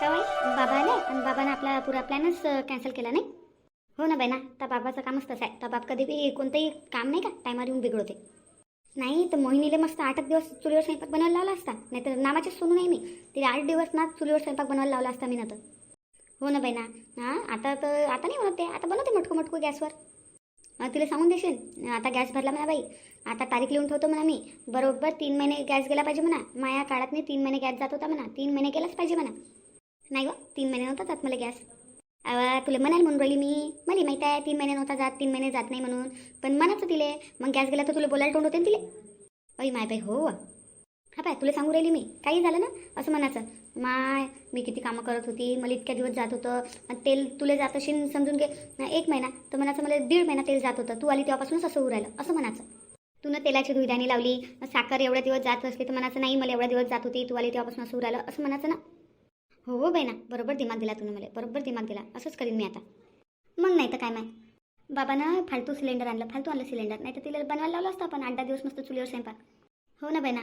का बाई? बाबा आले. आणि बाबानं आपला पुरा प्लॅनच कॅन्सल केला नाही. हो ना बाई ना. त्या बाबाचं कामच तसं आहे. त्या बाप कधी बी कोणतंही काम नाही का टायमावर येऊन बिघडवते. नाही तर मोहिनीले मस्त आठ दिवस चुलीवर स्वयंपाक बनवायला लावला असता. नाही तर नावाचीच सोनू नाही मी. तिला आठ दिवस ना चुलीवर स्वयंपाक बनवायला लावला असता मी ना तर. हो ना बाई ना. हां आता तर आता नाही बनवते आता बनवते मटकू मटकू गॅसवर. तिला सांगून देशील? आता गॅस भरला म्हणा बाई. आता तारीख लिहून ठेवतो म्हणा मी. बरोबर तीन महिने गॅस गेला पाहिजे म्हणा. माया काळात नाही तीन महिने गॅस जात होता म्हणा. तीन महिने गेलाच पाहिजे म्हणा. नाही व तीन महिने नव्हता जात मला गॅस. अवा तुला म्हणाल म्हणून राहिली मी. मला माहीत आहे तीन महिने नव्हता जात तीन महिने जात नाही म्हणून. पण म्हणायचं तिले मग गॅस गेला तर तुला बोलायला तोंड होते ना तिले? अय माय बाई हो हा पाय तुला सांगू राहिली मी. काही झालं ना? असं म्हणायचं माय मी किती कामं करत होती मला इतक्या दिवस जात होतं. तेल तुला जात असेल समजून घे. एक महिना तर म्हणायचं मला दीड महिना तेल जात होतं. तू आली तेव्हापासूनच असं होऊ राहिलं. असं म्हणायचं तू ना तेलाची धुईदाणी लावली साखर एवढ्या दिवस जात असते तर म्हणायचं नाही मला एवढ्या दिवस जात होती. तू आली तेव्हापासून असं होऊ राहिलं. असं म्हणायचं ना? हो हो बहिणा. बरोबर दिमाग दिला तुम्ही मला. बरोबर दिमाग दिला. असंच करीन मी आता. मग नाही तर काय माय बाबानं फालतू सिलेंडर आणलं फालतू आणलं सिलेंडर नाही तर तिला बनवायला लावलं असतं आपण आठ दहा दिवस मस्त चुलीवर स्वयंपाक. हो ना बहिणा?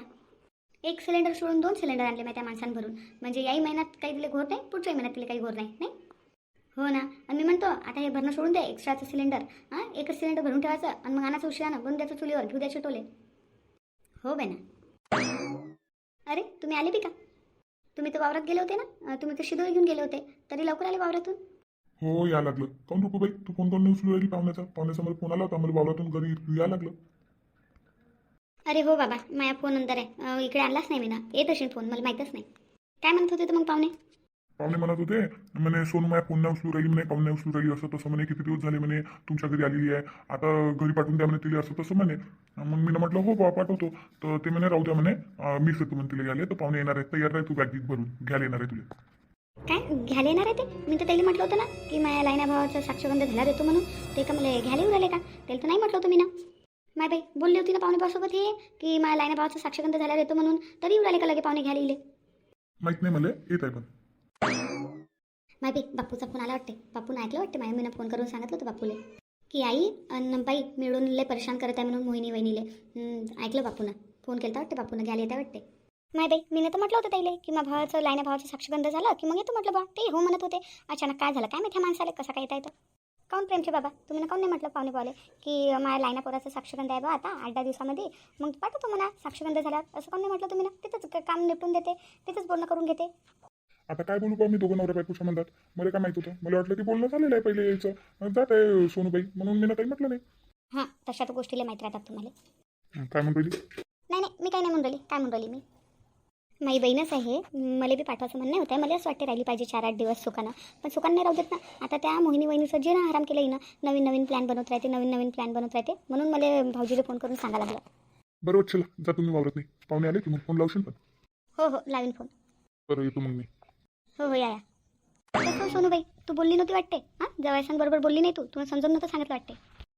एक सिलेंडर सोडून दोन सिलेंडर आणले मी त्या माणसानं भरून म्हणजे याही महिन्यात काही तिला घोर नाही पुढच्याही महिन्यात तिला काही घोर नाही नाही? हो ना. आणि मी म्हणतो आता हे भरणं सोडून द्या एक्स्ट्राचं सिलेंडर हां? एकच सिलेंडर भरून ठेवायचं आणि मग आणायचं उशिरानं. बनून द्यायचं चुलीवर घेऊ द्यायचे टोले. हो बाई अरे तुम्ही आले बी का? तुम्ही तर वावरात गेले होते ना? तुम्ही तर शिदोरी घेऊन गेले होते. तरी लवकर आले वावरातून? हो या लागलं. काऊन रुपये तू कोण कोण उचलू राहिली पाहुण्याचा? पाहुण्याचा मला फोन आला होता मला वावरातून घरी या लागलं. अरे हो बाबा माझ्या फोन नंतर आहे. अं, इकडे आणलाच नाही मी ना. येत असेल फोन मला माहीतच नाही. काय म्हणत होते तर मग पाहुणे? पाहुणे म्हणत होते म्हणे सोनू माझ्या फोन नाही उचलू राहिली म्हणे नाही उचलू राहिली असं तसं म्हणे किती दिवस झाले म्हणे तुमच्या घरी आलेली आहे आता घरी पाठवून द्या म्हणे तिला असं तसं म्हणे. मग मी म्हटलं हो बा पाठवतो. तर ते म्हणे राहू द्या म्हणे मीच येतो म्हणे तिला घ्यायला तर पाहुणे येणार आहेत तयार राह तू बॅग भरून घ्यायला येणार आहे तुला. काय? घ्यायला येणार आहे ते? मी तर त्याला म्हटलं होतं ना की माझ्या लाईना भावाचा साक्षगंध झाला येतो म्हणून ते का मला घ्यायला येऊ राहिले का? त्याला तर नाही म्हटलं होतं मी ना माय बाई बोलली होती ना पाहुणे भावासोबत हे की माझ्या लाईना भावाचा साक्षगंध झाला येतो म्हणून तरी येऊ राहिले का लगे पाहुणे घ्यायला येईल? माहीत नाही मला येत आहे पण. माय बाई बापूचा फोन आला वाटते बापून ऐकलं वाटते माझ्या मीनं फोन करून सांगितलं होतं बापूले. की आई अन बाई मिळून लय परेशान करत आहे म्हणून मोहिनी वहिनीले. ऐकलं बापूनं. फोन केलं वाटते बापूनं? घ्यायला येतं वाटते माय बाई मीनं तर म्हटलं होतं ताईले की माझ्या भावाचं लाईना भावाचं साक्षगंध झालं की मग येतो म्हटलं बा. ते हो म्हणत होते. अचानक काय झालं? काय माहिती ह्या माणसाला? कसं काय येता येतं? काऊन प्रेमचे बाबा? तुम्ही ना काऊन नाही म्हटलं पाहुणे पावले की माझ्या लाईना पोराचं साक्षगंध आहे बा आता आठ दहा दिवसामध्ये. मग पाठवतो म्हणा साक्षगंध झाला असं काऊन नाही म्हटलं तुम्ही ना? तिथंच काम निपटून देते. तिथंच बोलणं करून घेते. आता काय बोलू बा मी दोघं नवऱ्या बायकोच्या म्हणतात. मला काय माहीत होतं? मला वाटलं की बोलणं झालेलं आहे पहिले यायचं. जात आहे सोनूबाई. म्हणून मी ना काही म्हटलं नाही. हां तशा तर गोष्टीला माहीत राहतात तुम्हाला. काय म्हणून राहिली? नाही नाही मी काही नाही म्हणून राहिली. काय म्हणून राहिली मी? माझी बहीणच आहे. मला बी पाठवायचं म्हणणं होतं. मला असं वाटते राहिली पाहिजे चार आठ दिवस सुखानं. पण सुखानं नाही राहू देत ना. आता त्या मोहिनी वहिनीचं जे ना आराम केलं ना नवीन नवीन प्लॅन बनवत राहते नवीन नवीन प्लॅन बनवत राहते. म्हणून मला भाऊजीला फोन करून सांगा लागलं. बरोबर चला जा तुम्ही वावरत नाही. पाहुणे आले की मग फोन लावशील पण. हो हो लावीन फोन बरं येतो मग मी. हो हो या या. कसं सोनूबाई? तू बोलली नव्हती वाटते? हां? जवायसांबरोबर बोलली नाही तू. तुला समजून नव्हतं सांगितलं वाटते.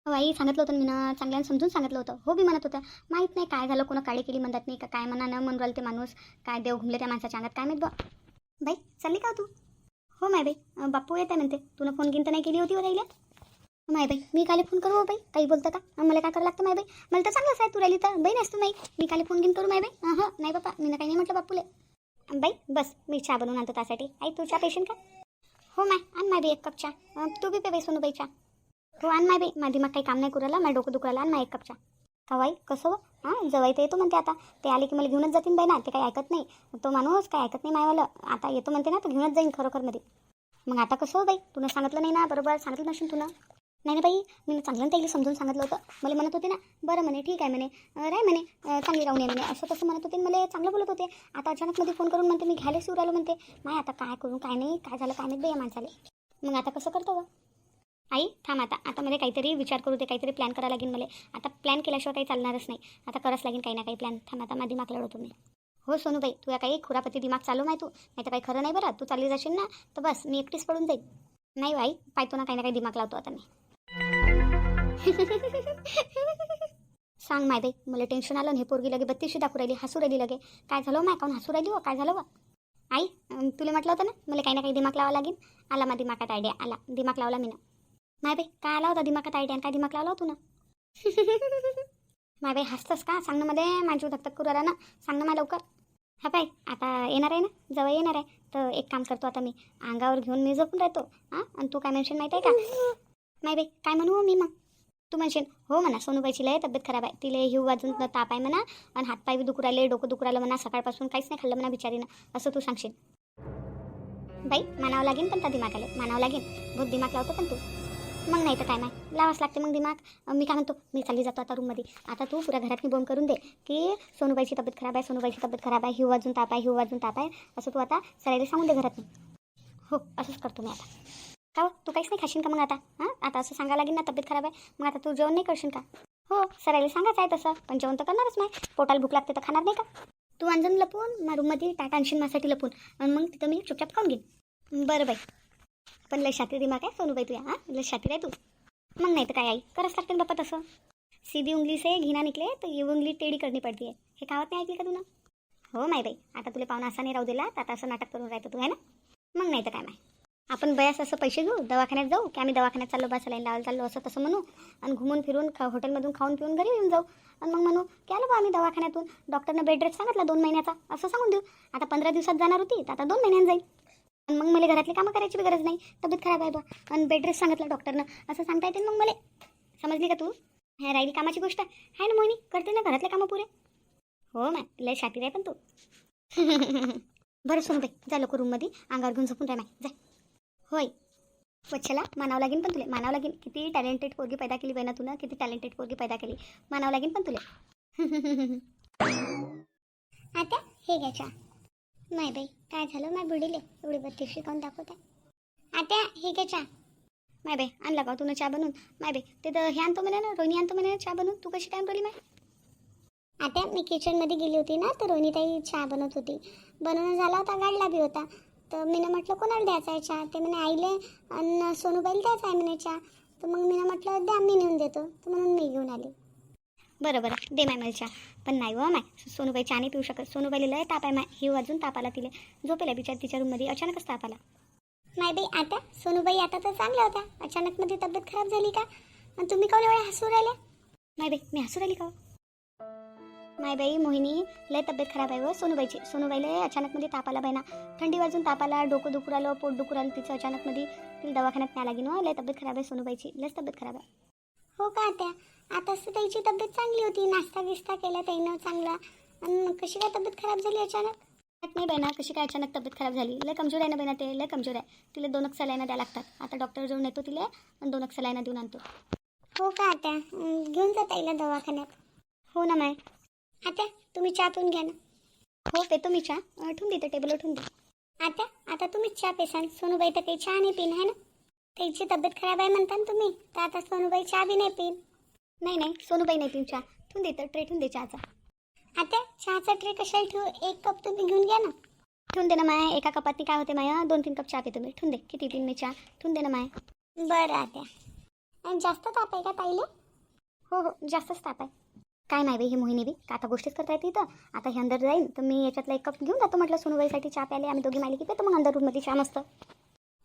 हो आई सांगितलं होतं मी ना चांगल्यानं समजून सांगितलं होतं. हो बी म्हणत होत्या माहीत नाही काय झालं कोणा काळी केली म्हणतात नाही का? काय म्हणा न म्हणून राहिलं ते माणूस. काय देव घुमले त्या माणसाच्या अंगात काय माहीत बा बाई चालली का तू? हो माय बाई. बापू येते म्हणते. तुला फोन गिन तर नाही केली होती व राहिल्या माय बाई मी काले फोन करू हो, बाई? काही बोलतं का? मला काय करावं लागतं माय बाई? मला तर चांगलंच आहे तू राहिली तर. बाई नसतो नाही मी काले फोन गिन करू माय बाई? हां हो, नाही बापा मी ना काही नाही म्हटलं बापूले बाई बस मी चहा बनवून आणतो त्यासाठी. आई तू चहा पेशील का? हो माय आण माय बी एक कप चहा. तू बी पे बाई सोनू बाई चहा. हो आण माय बाई माझी मग काही काम नाही करू माझ्या डोकं दुखायला आण माय एक कप चहा. कवाई कसं हो? हां जवाई तर येतो म्हणते आता. ते आले की मला घेऊनच जातील बाई ना ते काही ऐकत नाही. तो माणूस काही ऐकत नाही मायवालं. आता येतो म्हणते ना तर घेऊनच जाईन खरोखरमध्ये. मग आता कसं हो बाई? तुला सांगितलं नाही ना बरोबर? सांगितलं नसेल तुला? नाही ना बाई मी चांगलं त्याला समजून सांगितलं होतं. मला म्हणत होते ना बरं म्हणे ठीक आहे म्हणे. राय म्हणे चांगली राहून ये म्हणे. असं तसं म्हणत होते मला चांगलं बोलत होते. आता अचानक मध्ये फोन करून म्हणते मी घ्यायला सुरू राहिलो म्हणते. माय आता काय करू काय नाही काय झालं काय नाही बाई माणसाले. मग आता कसं करतो गं? आई थांब आता. आता मला काहीतरी विचार करू दे काहीतरी प्लॅन करायला लागेल मला. आता प्लॅन केल्याशिवाय काही चालणारच नाही. आता करावंच लागेल काही ना काही प्लॅन थांब आता माझी दिमाग लढवतो मी हो सोनूबाई तुला काही खुरापती दिमाग चालू नाही तू. नाही तर काही खरं नाही बरं. तू चालली जाशील ना तर बस मी एकटीच पडून जाईल नाही बाई आई पाहतो ना काही ना काही दिमाग लावतो आता मी. सांग माय बाई मला टेन्शन आलं हे पोरगी लगे बत्तीशी दाखवू राहिली हसू राहिली लगे. काय झालं हो माय? काऊन हसू राहिली हो? काय झालं व आई तुला म्हटलं होतं ना मला काही ना काही दिमाग लावा लागेल. आला मा दिमागात आयडिया आला. दिमाग लावला मी ना माय बाई काय आला होता दिमागात आयडिया काय दिमाग लावला होता ना माय बाई हसतस का? सांग ना मध्ये माझी धकधक करू आला ना. सांग ना मला लवकर. हा बाई आता येणार आहे ना? जवळ येणार आहे. तर एक काम करतो आता मी. अंगावर घेऊन मी झोपून राहतो. हां? आणि तू काय म्हणशील माहिती आहे का? माय बाई काय म्हणू हो मी मग? तू म्हणशील हो म्हणा सोनूबाईची लय तब्येत खराब आहे. तिला हिव वाजून ताप आहे म्हणा आणि हातपाय बी दुखू राहिले डोकं दुखू राहिलं म्हणा सकाळपासून काहीच नाही खाल्लं म्हणा बिचारीनं असं तू सांगशील. बाई मानावं लागेल पण त्या दिमागाला मानावं लागेल बहुत दिमाग लावतो पण तू. मग नाही तर काय नाही लावाच लागते मग दिमाग. मी काय म्हणतो? मी चालली जातो आता रूममध्ये आता तू पुऱ्या घरात बोंब करून दे की सोनूबाईची तब्येत खराब आहे सोनूबाईची तब्येत खराब आहे हिव वाजून ताप आहे हिव वाजून ताप आहे. असं तू आता सरायला सांगून दे घरात हो असंच करतो मी आता. का हो? तू काहीच नाही खाशील का मग आता? हां? आता असं सांगायला लागेल ना तब्येत खराब आहे. मग आता तू जेवण नाही करशील का? हो सरायला सांगायचं आहे तसं. पण जेवण तर करणारच नाही. पोटाला भूक लागते तर खाणार नाही का? तू अंजन लपून मा रूममध्ये टाटा आणशील माझ्यासाठी लपून. आणि मग तिथं मी चुपचाप खाऊन घेईन. बरं बाई. पण लय शातीर दिमाग आहे सोनूबाई तुया हां? लय शातीर आहे तू. मग नाही तर काय आई? करच लागते ना बाप्पा तसं. सीधी उंगली से घिना निकले तर ही उंगली टेढ़ी करणी पडती आहे हे कावत नाही ऐकली का तुला हो माय बाई. आता तुला पाहुणा असा नाही राहू दिला तर आता असं नाटक करून राहतो तू आहे ना? मग नाही तर काय माय? आपण बयास असं पैसे घेऊ दवाखान्यात जाऊ की आम्ही दवाखान्यात चाललो बा सलाईन लावायला चाललो असं तसं म्हणू. आणि घुमून फिरून खा हॉटेलमधून खाऊन पिऊन घरी येऊन जाऊ. आणि मग म्हणू की आलो बा आम्ही दवाखान्यातून. डॉक्टरनं बेड रेस्ट सांगितला दोन महिन्याचा. असं सांगून देऊ. आता पंधरा दिवसात जाणार होती तर आता दोन महिन्यानं जाईल. आणि मग मला घरातली कामं करायची गरज नाही. तब्येत खराब आहे बा. आणि बेड रेस्ट सांगितलं डॉक्टरनं असं सांगता येते ना मग मला. समजली का तू? हे राहिली कामाची गोष्ट. आहे ना मोहिनी करते ना घरातले कामं पुरे. हो मॅम लय शातीर आहे पण तू. बरं सोनू बाई जा लोक रूममध्ये अंगावर घेऊन झोपून राह माय. जा. होय. वच्छला मानावं लागेल पण तुला. मानावं लागेल किती टॅलेंटेड पोरगी पैदा केली बहिणा तुला किती टॅलेंटेड पोरगी पैदा केली. मानावं लागेल पण तुला. आता हे घ्या चहा. नाही बाई काय झालं? माय बुडीले. एवढी बत्तीस शिकवून दाखवत आहे आता हे घ्या चहा. माय बाई आणला का तुला चहा बनवून. माय बाई ते तर हे आणतो म्हणे ना रोहिणी आणतो म्हणे ना चहा बनवून. तू कशी टाईम बोलली माय? आता मी किचनमध्ये गेली होती ना तर रोहिणीताई चहा बनवत होती. बनवणं झाला होता गाडला बी होता. तर मीनं म्हटलं कोणाला द्यायचा आहे चहा? ते म्हणे आईले आणि सोनूबाईला द्यायचा आहे म्हणे चहा. तर मग मीनं म्हटलं द्या मी नेऊन देतो. तर म्हणून मी घेऊन आली. बरं बरं दे माय मला चहा. पण नाही हो माय सोनूबाई चहा नाही पिऊ शकत. सोनूबाईला लय ताप आहे माय. ही वाजून ताप आला तिला. झोपेला बिचार तिच्या रूममध्ये अचानकच ताप आला. नाही बाई आता? सोनूबाई आता तर चांगल्या होत्या. अचानक मध्ये तब्येत खराब झाली का? आणि तुम्ही काऊन एवढ्या हसू राहिल्या? नाही बाई मी हसू राहिली का नाही बाई मोहिनी लय तब्येत खराब आहे व. सोनूबाईची सोनूबाईला अचानक मध्ये ताप आला बाई ना थंडी वाजून ताप आला डोकं दुखू राहिलं पोट दुखू राहिलं तिचं अचानक मध्ये तिला दवाखान्यात न्याय लागेल लय तब्येत खराब आहे सोनूबाईची. लयच तब्येत खराब आहे. हो का त्या आता असं त्याची तब्येत चांगली होती. नाश्ता बिस्ता केला त्यानं चांगला. कशी काय तब्येत खराब झाली अचानक? नाही बहिणा कशी काय अचानक तब्येत खराब झाली? लय कमजोर आहे ना बहिणा ते? लय कमजोर आहे. तिला दोन सलाईना द्या लागतात. आता डॉक्टर जाऊन येतो तिला आणि दोन सलाईना देऊन आणतो. हो का आता घेऊन जाता येईल दवाखान्यात. हो ना माय. आता तुम्ही चहा पिऊन घ्या ना. हो पेतो मी चहा. अं, ठेवून देते टेबलवर ठेवून दे आता आता तुम्हीच चहा पेसाल. सोनूबाई तर काही चहा नाही पिन आहे ना? त्याची तब्येत खराब आहे म्हणता ना तुम्ही तर आता सोनूबाई चहा बी नाही पिन नाही नाही सोनूबाई नाही पिऊन चहा. ठेवून देतं ट्रे ठेवून दे चहाचा. आता चहाचा ट्रे कशाला ठेवू? एक कप तुम्ही घेऊन घ्या ना. ठेवून दे ना माया एका कपात काय होते माया. दोन तीन कप चहा पितो मी. ठेवून दे किती पिन मी चहा? ठेवून दे ना माया. बरं आता आणि जास्त ताप आहे का ताईले? हो हो जास्तच ताप आहे. काय नाही बाई ही मोहिनी बी. का आता गोष्टीच करता येते इथं. आता हे अंदर जाईल तर मी याच्यातला एक कप घेऊन जातो म्हटलं सोनूबाईसाठी चहा प्याले आम्ही दोघी मालिकी पेतो मग अंदर रूममध्ये चहा मस्त.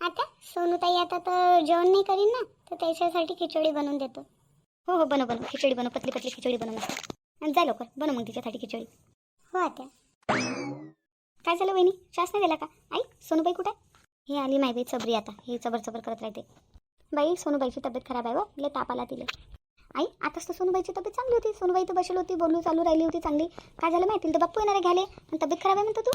आता? सोनूताई आता तर जेवण नाही करीन ना तर त्याच्यासाठी खिचडी बनवून देतो. हो हो बनव बनव. खिचडी बनव पतली पतली खिचडी बनव आणि जा लवकर बनव मग तिच्यासाठी खिचडी. हो आता. काय झालं वहिनी? चहाच नाही दिला का? आई सोनूबाई कुठे? हे आली माय बाई चबरी आता. हे चबर चबर करत राहते. बाई सोनूबाईची तब्येत खराब आहे व लय ताप आला तिला. आई आताच तर सोनूबाईची तब्येत चांगली होती. सोनूबाई तर बसली होती बोलू चालू राहिली होती चांगली. काय झालं माहिती तर बाप्पू येणारे घ्याले आणि तब्येत खराब आहे म्हणतो तू?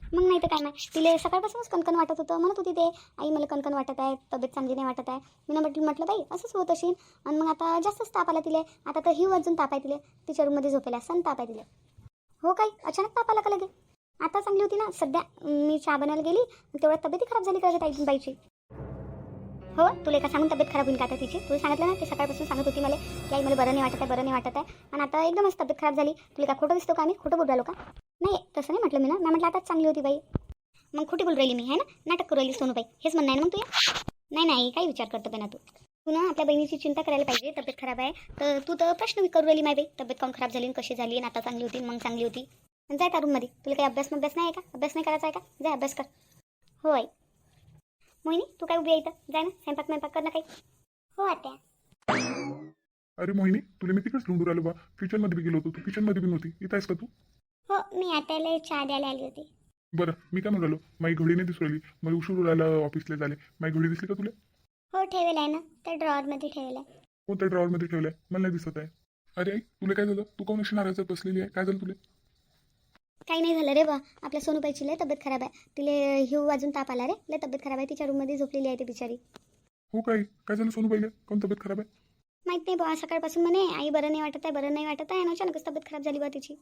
मग नाही तर काय नाही. तिले सकाळपासूनच कणकण वाटत होतं. म्हणत होती ते आई मला कणकण वाटत आहे. तब्येत चांगली नाही वाटत आहे. मी म्हटलं म्हटलं बाई असंच होत असेल. आणि मग आता जास्तच ताप आला तिले. आता तर ही वाजून ताप आहे तिले. तिच्या रूममध्ये झोपेला सण ताप आहे तिले. हो काय? अचानक ताप आला का लगे? आता चांगली होती ना? सध्या मी चहा बनायला गेली. तेवढ्यात तब्येती खराब झाली का ताई बाईची हो तुला एका सांगून तब्येत खराब होईल का आता तिची? तुला सांगितलं ना ते सकाळपासून सांगत होती मला की आई मला बरं नाही वाटत आहे बरं नाही वाटत आहे. आणि आता एकदमच तब्येत खराब झाली. तुला का खोटं दिसतो का आम्ही? खोटं बोलू राहिलो का? नाही तसं नाही म्हटलं मी ना. मी म्हटलं आताच चांगली होती बाई. मग खोटी बोलू राहिली मी आहे ना? नाटक करू राहिली सोनूबाई. हेच म्हणणं आहे मग तुया नाही नाही काही विचार करतो पण तू. तू ना आपल्या बहिणीची चिंता करायला पाहिजे तब्येत खराब आहे. तर तू तर प्रश्न विचारू राहिली माय बाई. तब्येत काऊन खराब झाली कशी झाली आणि आता चांगली होती मग चांगली होती. जाय त्या रूममध्ये तुला काही अभ्यास अभ्यास नाही आहे का? अभ्यास नाही करायचा आहे का? जाय अभ्यास कर. हो आई मोहिनी तू काय उभी आहे इथं? जाय ना स्वयंपाक स्वयंपाक कर ना काही. हो आत्या. अरे मोहिनी तुला मी तिकडेच ढूंढून राहिलो बा. किचनमध्ये बी गेलो होतो तू. किचनमध्ये बी नव्हती. इथं आहेस का तू? हो मी आत्याला चहा द्यायला आली होती. बरं मी काय म्हणालो? माझी घडी नाही दिसू राहिली. मला उशीर राहिला ऑफिसला झाले माझी घडी दिसली का तुला? हो ठेवेल आहे ना. त्या ड्रॉवरमध्ये ठेवेल आहे. कोणत्या ड्रॉवरमध्ये ठेवलाय मला नाही दिसत आहे. अरे आई तुला काय झालं? तू काऊन अशी नाराज बसलेली आहे? काय झालं तुला? काही नाही झालं रे बा आपल्या सोनूबाईची लय तब्येत खराब आहे. तिले हिव वाजून ताप आला रे. लय तब्येत खराब आहे. तिच्या रूममध्ये झोपलेली आहे ती बिचारी. हो काय? काय झालं सोनू पहिले कोण तब्येत खराब आहे? माहीत नाही बा सकाळपासून म्हणे आई बरं नाही वाटत आहे बरं नाही वाटत आहे. आणि अचानकच तब्येत खराब झाली बा तिची.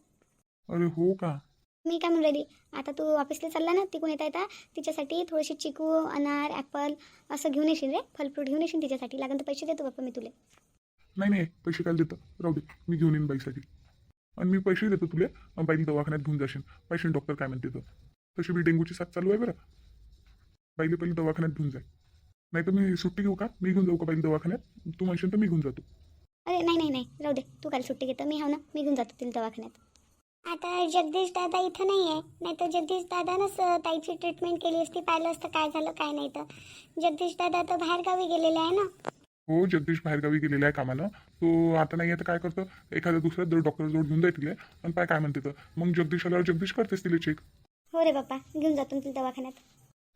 अरे हो का? मी काय म्हणून राहिली? आता तू ऑफिसला चालला ना? तिकून येता येता तिच्यासाठी थोडीशी चिकू अनार ॲपल असं घेऊन येशील रे. फल फ्रूट घेऊन येशील तिच्यासाठी. लागेल तर पैसे देतो बाप्पा मी तुले. नाही नाही. पैसे काय देतं? राहू दे. मी घेऊन येईन बाईसाठी. आणि मी पैसे देतो तुला आणि बाईला दवाखान्यात घेऊन जाशील पैसे डॉक्टर काय म्हणते तर तशी मी डेंग्यूची साथ चालू आहे बरं. बाईला पहिले दवाखान्यात घेऊन जाय. नाही तर मी सुट्टी घेऊ का? मी घेऊन जाऊ का बाईला दवाखान्यात? तू म्हणशील तर मी घेऊन जातो. अरे नाही नाही नाही. राहू दे. तू काल सुट्टी घेतो. मी हाव ना. मी घेऊन जातो तिला दवाखान्यात. आता जगदीश दादा इथं नाही आहे. नाही तर जगदीश दादानंच ताईची ट्रीटमेंट केली असती. पाहिलं असतं काय झालं काय नाही तर. जगदीश दादा तर बाहेरगावी गेलेले आहे ना. हो जगदीश बाहेरगावी गेलेला आहे कामानं तो आता नाही आता काय करतं? एखाद्या दुसऱ्या जर डॉक्टर जवळ घेऊन जाय तिला आणि काय काय म्हणते तर मग जगदीश आल्यावर जगदीश करतेस तिला चेक हो रे बाप्पा घेऊन जातो तिला दवाखान्यात.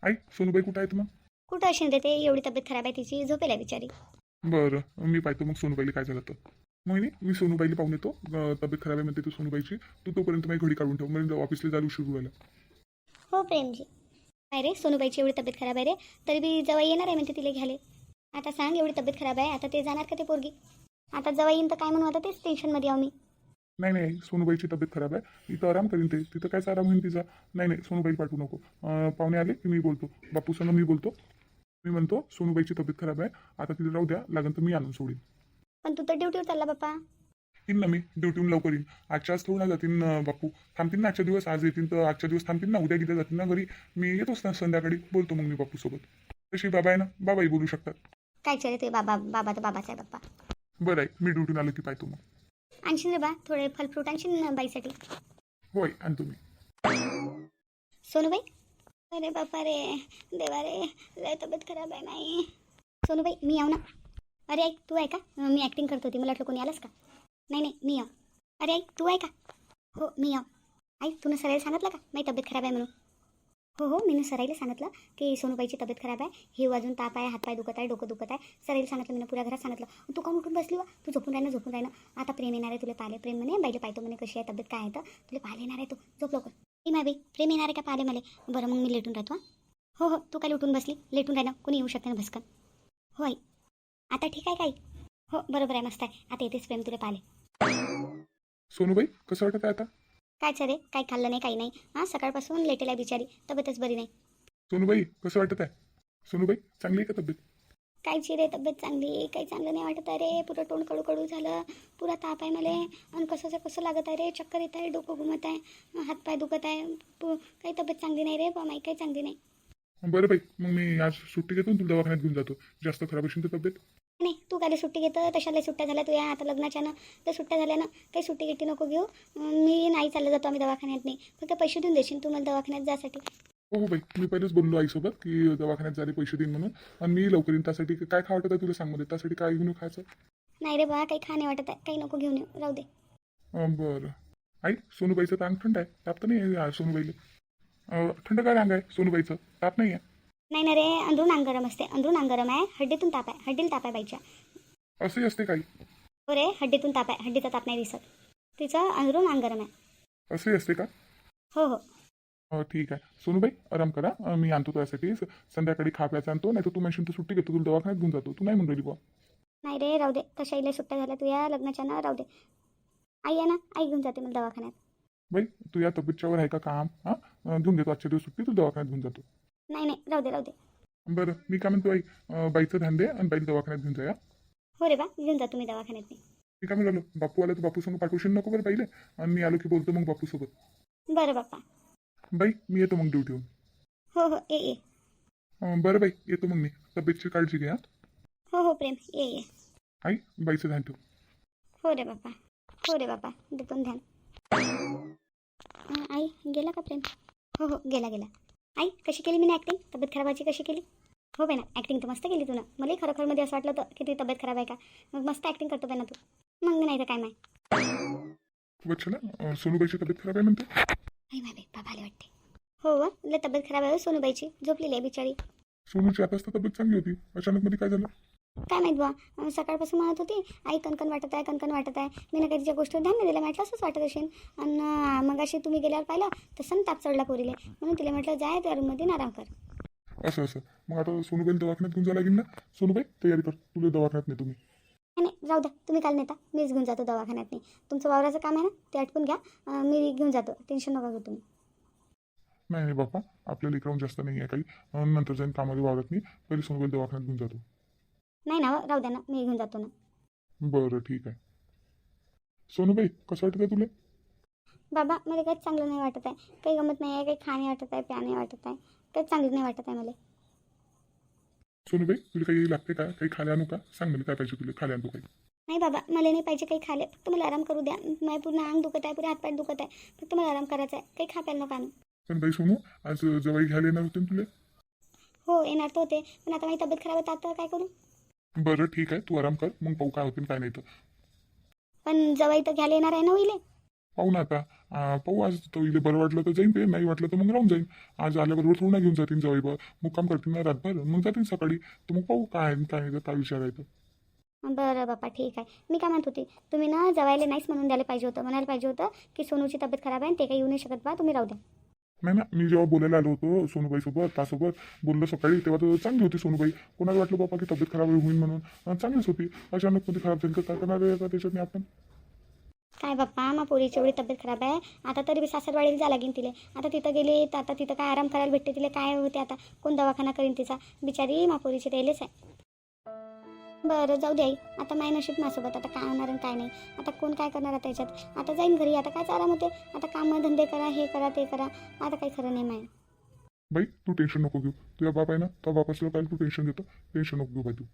आई सोनूबाई कुठं आहेत मग? कुठं असेल रे ते? एवढी तब्येत खराब आहे तिची झोपेल आहे बिचारी. बरं मी पाहतो मग सोनूबाईला काय झालं तर. मोहिनी मी सोनूबाईला पाहून येतो. तब्येत खराब आहे म्हणते तू सोनूबाईची. तू तोपर्यंत माझी घडी काढून ठेव. म्हणजे ऑफिसला जायला उशीर व्हायला. हो प्रेमजी. काय रे सोनूबाईची एवढी तब्येत खराब आहे रे? तरी बी जवळ येणार आहे म्हणते तिला घ्याले आता सांग एवढी तब्येत खराब आहे. आता ते जाणार का ते पोरगी? आता जवळ येईन तर काय म्हणू? आता तेच टेन्शनमध्ये आहो मी. नाही नाही सोनूबाईची तब्येत खराब आहे. इथं आराम करीन ते. तिथं कायच आराम होईल तिचा? नाही नाही सोनूबाईला पाठवू नको. अं, पाहुणे आले की मी बोलतो. बापू संग मी बोलतो. मी म्हणतो सोनूबाईची तब्येत खराब आहे. आता तिथे राहू द्या लागेल तर मी आणून सोडीन. पण तू तर ड्युटीवर चालला बाप्पा. येईन ना मी. ड्युटीहून लवकर येईन. आजच्या आज थोडं ना जातीन अं, बापू. थांबतील ना आजच्या दिवस आज येतील तर आजच्या दिवस थांबतील ना. उद्या किती जातील ना घरी. मी येतोच ना संध्याकाळी. बोलतो मग मी बापू सोबत तशी बाबा आहे ना? बाबाही बोलू शकतात. काय रे ते बाबा बाबा तर बाबाच आहे बाप्पा. बरं आहे मी ड्युटीहून आलो की पाहतो मग. आणशील रे बा थोडे फल फ्रूट आणशील ना बाईसाठी? होय आणतो मी. सोनूबाई? अरे बापा रे देवा रे लय तब्येत खराब आहे नाही सोनूबाई मी आव ना? अरे ऐक तू आहे का? मी ॲक्टिंग करत होती मला वाटलं कोणी आलंच का? नाही नाही मी आव अरे ऐक तू आहे का? हो मी आव ऐक तुनं सरायला सांगितलं का? माझी तब्येत खराब आहे म्हणून. हो हो मी सराईला सांगितलं की सोनूबाईची तब्येत खराब आहे. हे अजून ताप आहे हातपाय दुखत आहे डोकं दुखत आहे. सराईला सांगितलं मी पुऱ्या घरात सांगितलं. तू काऊन उठून बसली वा? तू झोपून राहिना झोपून राहिना आता प्रेम येणार आहे तुला पाले प्रेम म्हणे. बाईला पाहतो म्हणे कशी आहे तब्येत काय आहे तर. तुला पाहिले येणार आहे तू. झोप लवकर. ए माय बाई प्रेम येणार आहे का पाले मला? बरं मग मी लेटून राहतो हो. हो तू काय उठून बसली. लेटून राहिलं. कोणी येऊ शकते ना भस्कन हो आई. आता ठीक आहे काही हो बरोबर आहे मस्त आहे. आता येतेच प्रेम तुला पाहिले सोनूबाई कसं वाटत आहे आता? कायच रे? काही खाल्लं नाही काही नाही. हां सकाळपासून लेटेल आहे बिचारी. तब्येतच बरी नाही. सोनूबाई कसं वाटत आहे? सोनूबाई चांगली आहे का तब्येत? कायची रे तब्येत चांगली काही चांगलं नाही वाटत आहे रे. पुरं तोंड कडू कडू झालं. पुरा ताप आहे मला. आणि कसंचं कसं लागत आहे रे? चक्कर येत आहे डोकं घुमत आहे हातपाय दुखत आहे. काही तब्येत चांगली नाही रे बा माई काही चांगली नाही. बरं बाई मग मी आज सुट्टी घेतो तुला दवाखान्यात घेऊन जातो. जास्त खराब असेल तर तब्येत. नाही तू काय सुट्टी घेतं तशाला सुट्ट्या झाल्या तुया आता लग्नाच्या ना तर सुट्ट्या झाल्या ना काही सुट्टी गिट्टी नको घेऊ. मी नाही चाललं जातो आम्ही दवाखान्यात नाही. फक्त पैसे देऊन देशील तू मला दवाखान्यात जासाठी. हो हो बाई मी पहिलेच बोललो आईसोबत की दवाखान्यात झाले पैसे देईन म्हणून. आणि मी लवकर येईन त्यासाठी काय खा वाटत आहे तुला सांगमध्ये त्यासाठी काय घेऊन खायचं? नाही रे बा काही खा नाही वाटत आहे काही नको घेऊन येऊ राहू दे. बरं. आई सोनूबाईचं तर अंग थंड आहे ताप तर नाही सोनूबाईला. थंड काय अंग आहे सोनूबाईचं? ताप नाही आहे. नाही ना रे अंदरून अंग गरम असते अंदरून अंग गरम आहे. हड्डीतून ताप आहे हड्डीला ताप आहे बाईच्या. असंही असते काही. हो रे हड्डीतून ताप आहे हड्डीचा ताप नाही दिसत. तिचं अंदरून अंग गरम आहे. असंही असते का? हो हो. अं, ठीक आहे. सोनूबाई आराम करा. अं, मी आणतो त्यासाठी स- संध्याकाळी खा प्यायचं आणतो. नाही तर तू म्हणशील तर सुट्टी घेतो तुला दवाखान्यात घेऊन जातो. तू नाही म्हणून राहिली बुवा. नाही रे राहू दे. तशा इले सुट्ट्या झाल्या. तू या लग्नाच्या ना राहू दे. आई आहे ना आई घेऊन जाते मला दवाखान्यात. बाई तू या तब्येतच्यावर आहे का? काम? हां? घेऊन देतो. आजच्या दिवस सुट्टी तू दवाखान्यात घेऊन जातो. नाही नाही राहू दे राहू दे. बरं मी काय म्हणतो आई अं, बाईचं ध्यान दे आणि बाईला दवाखान्यात घेऊन जा या. हो रे बा घेऊन जा तुम्ही दवाखान्यात नाही मी काय म्हणालो बापू आला तर बापू संग पाठवशील नको बरं पाहिले आणि मी आलो की बोलतो मग बापू सोबत. बरं बाप्पा. बाई मी येतो मग ड्युटीहून हो हो ये ये. अं, बरं बाई येतो मग मी. तब्येतची काळजी घ्या हो. हो प्रेम ये ये. आई बाईचं ध्यान ठेव. हो रे बापा हो रे बापा देतो ना ध्यान. अं, आई गेला का प्रेम? हो हो गेला गेला. आई कशी केली मी ॲक्टिंग तब्येत खराबाची कशी केली? हो बाई ना ॲक्टिंग तर मस्त केली तू ना मलाही खरोखरमध्ये असं वाटलं होतं की तुझी तब्येत खराब आहे का? मग मस्त ॲक्टिंग करतो बाई ना तू. मग नाही तर काय वच्छला अं, सोनूबाईची तब्येत खराब आहे म्हणते? आई माय बाई बाबा आले वाटते. हो व तब्येत खराब आहे हो सोनूबाईची. झोपलेली आहे बिचारी. सोनूची आताच तर तब्येत चांगली होती. अचानक मध्ये काय झालं? काय माहीत बा सकाळपासून म्हणत होती आई कणकण वाटत आहे कणकण वाटत आहे. मी ना काही तिच्या गोष्टीवर ध्यान नाही दिलं म्हटलं असंच वाटत असेल. आणि मग अशी तुम्ही गेल्यावर पाहिलं तर सण ताप चढला पोरीले. म्हणून तिला म्हटलं जाय त्या रूममध्ये आराम कर. असं असं. मग आता सोनूबाई दवाखान्यात घेऊन जायला लागेल ना? सोनूबाई तयारी कर. तुला दवाखान्यात नाही तुम्ही नाही जाऊ द्या. तुम्ही काल नेता. मीच घेऊन जातो दवाखान्यात नाही तुमचं वावराचं काम आहे ना ते आटपून घ्या. मी घेऊन जातो. टेन्शन नका घेऊ तुम्ही. नाही नाही बाप्पा. आपल्या लेकराहून जास्त नाही आहे काही. नंतर जाईन कामामध्ये वावरत नाही पहिले सोनूबाई दवाखान्यात घेऊन जातो. नाही ना राहू द्या ना मी घेऊन जातो ना. बरं ठीक आहे. सोनूबाई कसं वाटत तुला? बाबा मला काहीच चांगलं नाही वाटत आहे. काही गमत नाही आहे काही खाणे वाटत आहे प्याने वाटत आहे. काहीच चांगलं नाही वाटत आहे मला. सोनूबाई तुला काही लागते का? काही खायला आणू का? सांग मला काय पाहिजे तुला? खायला आणतो काही. नाही बाबा मला नाही पाहिजे काही खाले फक्त मला आराम करू द्या. माझे पूर्ण अंग दुखत आहे पुरे हातपाय दुखत आहे. फक्त मला आराम करायचा आहे. काही खा प्यायला नको आणू. पण बाई सोनू आज जवाई घ्यायला येणार होते ना तुला? हो येणार तर होते. पण आता माझी तब्येत खराब होता आता काय करू? बरं ठीक आहे. तू आराम कर. मग पाहू काय होते काय नाही तर. पण जवाई तर घ्यायला येणार आहे ना होईल पाहू ना आता. पाहू आज तो इले बरं वाटलं तर जाईन ते नाही वाटलं तर मग राहून जाईन. आज आल्याबरोबर थोडं घेऊन जातील जवाई बा मग काम करतील ना रातभर. मग जातील सकाळी. तर मग पाहू काय आहे काय नाही तर काय विचारायचं बरं बापा ठीक आहे. मी काय म्हणत होती तुम्ही ना जवायला नाहीच म्हणून द्यायला पाहिजे होतं. म्हणायला पाहिजे होतं की सोनूची तब्येत खराब आहे आणि ते काही येऊ नाही शकत बा. तुम्ही राहू द्या. नाही ना मी जेव्हा बोलायला आलो होतो सोनूबाई सोबत त्यासोबत बोललो सकाळी तेव्हा तर चांगली होती सोनूबाई. कोणाला वाटलं बाबा की तब्येत खराब होईल म्हणून? चांगलीच होती. अचानक मध्ये खराब झाली तर काय करणार आहे त्याच्यात आपण? काय बाप्पा मग पोरीची एवढी तब्येत खराब आहे. आता तरी बी सासरवाडीला जा लागेल तिले. आता तिथं गेली तर आता तिथं काय आराम करायला भेटते तिला? काय होते आता? कोण दवाखाना करीन तिचा? बिचारी मापोरीची त्यालेच आहे. बरं जाऊ दे आई. आता माय नशीब माझ्यासोबत आता काय होणार आणि काय नाही. आता कोण काय करणार आता त्याच्यात आता जाईन घरी आता कायच आराम होते आता कामं धंदे करा हे करा ते करा. आता काही खरं नाही माय. बाई तू टेन्शन नको घेऊ. तुझ्या बाप आहे ना त्या बापासला काय तू टेन्शन देतो टेन्शन नको घेऊ बाई तू.